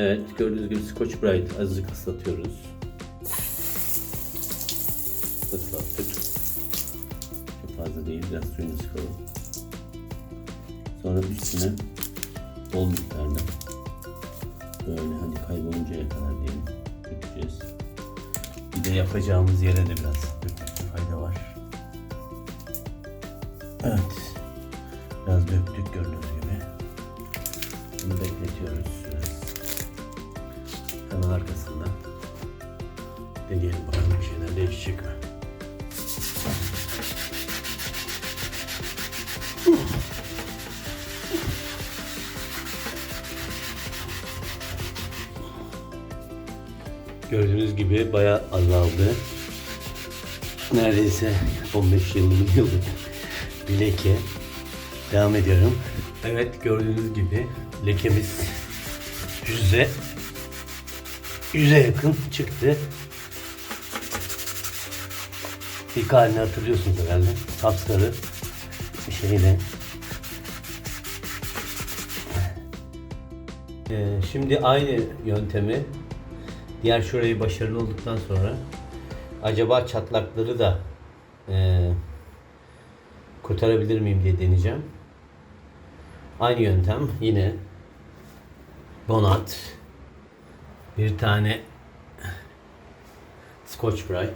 Evet gördüğünüz gibi Scotch Brite azıcık ıslatıyoruz. Islattık. Çok fazla değil biraz suyunu sıkalım. Sonra üstüne bol miktarda böyle hani kayboluncaya kadar diyelim dökeceğiz. Bir de yapacağımız yere de biraz dökmekte fayda var. Evet. Biraz döktük gördüğünüz gibi. Bunu bekletiyoruz. Hemen arkasında. Deneyelim bakalım bir şeyler değişecek mi? Gördüğünüz gibi bayağı azaldı. Neredeyse 15 yıllık yıllık bir leke. Devam ediyorum. Evet gördüğünüz gibi lekemiz yüze yüze yakın çıktı. İlk halini hatırlıyorsunuz herhalde. Sapsarı bir şeyle. Ee, şimdi aynı yöntemi diğer şurayı başarılı olduktan sonra acaba çatlakları da e, kurtarabilir miyim diye deneyeceğim. Aynı yöntem yine Bonat bir tane Scotch Brite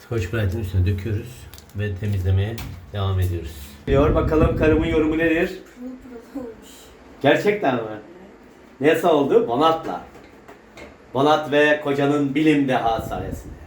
Scotch Brite'in üstüne döküyoruz ve temizlemeye devam ediyoruz. Diyor bakalım karımın yorumu nedir? Gerçekten mi? Nasıl oldu? Bonat'la. Bonat ve kocanın bilim deha sayesinde.